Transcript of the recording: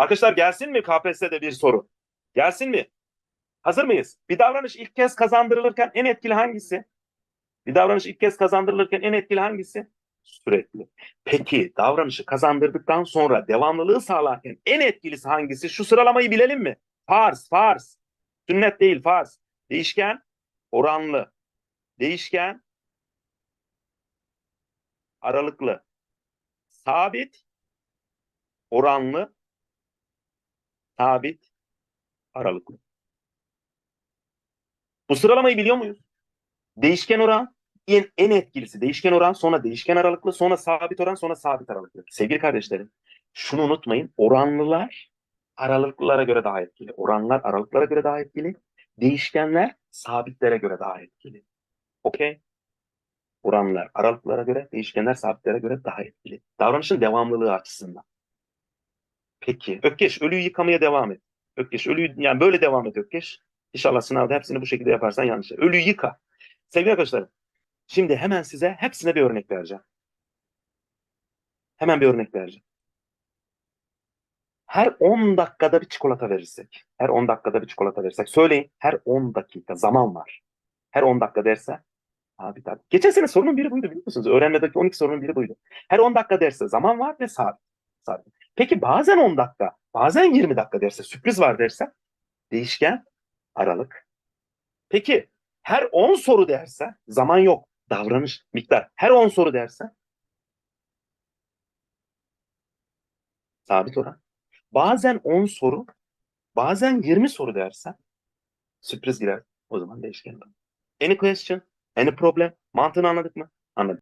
Arkadaşlar gelsin mi KPSS'de bir soru? Gelsin mi? Hazır mıyız? Bir davranış ilk kez kazandırılırken en etkili hangisi? Bir davranış ilk kez kazandırılırken en etkili hangisi? Sürekli. Peki davranışı kazandırdıktan sonra devamlılığı sağlarken en etkilisi hangisi? Şu sıralamayı bilelim mi? Farz, farz. Sünnet değil, farz. Değişken, oranlı. Değişken, aralıklı. Sabit, oranlı, sabit, aralıklı. Bu sıralamayı biliyor muyuz? Değişken oran en, en etkilisi. Değişken oran, sonra değişken aralıklı, sonra sabit oran, sonra sabit aralıklı. Sevgili kardeşlerim, şunu unutmayın. Oranlılar aralıklılara göre daha etkili. Oranlar aralıklara göre daha etkili. Değişkenler sabitlere göre daha etkili. Okey? Oranlar aralıklara göre, değişkenler sabitlere göre daha etkili. Davranışın devamlılığı açısından. Peki. Ökkeş, ölüyü yıkamaya devam et. Ökkeş, ölüyü, yani böyle devam et Ökkeş. İnşallah sınavda hepsini bu şekilde yaparsan yanlış. Ölüyü yıka. Sevgili arkadaşlarım, şimdi hemen size hepsine bir örnek vereceğim. Hemen bir örnek vereceğim. Her 10 dakikada bir çikolata verirsek, her 10 dakikada bir çikolata verirsek, söyleyin her 10 dakika zaman var. Her 10 dakika derse, abi tabii. Geçen sene sorunun biri buydu biliyor musunuz? Öğrenmedeki 12 sorunun biri buydu. Her 10 dakika derse zaman var ve sabit. sabit. Peki bazen 10 dakika, bazen 20 dakika derse, sürpriz var derse, değişken, aralık. Peki her 10 soru derse, zaman yok, davranış, miktar. Her 10 soru derse, sabit oran. Bazen 10 soru, bazen 20 soru dersen sürpriz girer. O zaman değişken oran. Any question? Any problem? Mantığını anladık mı?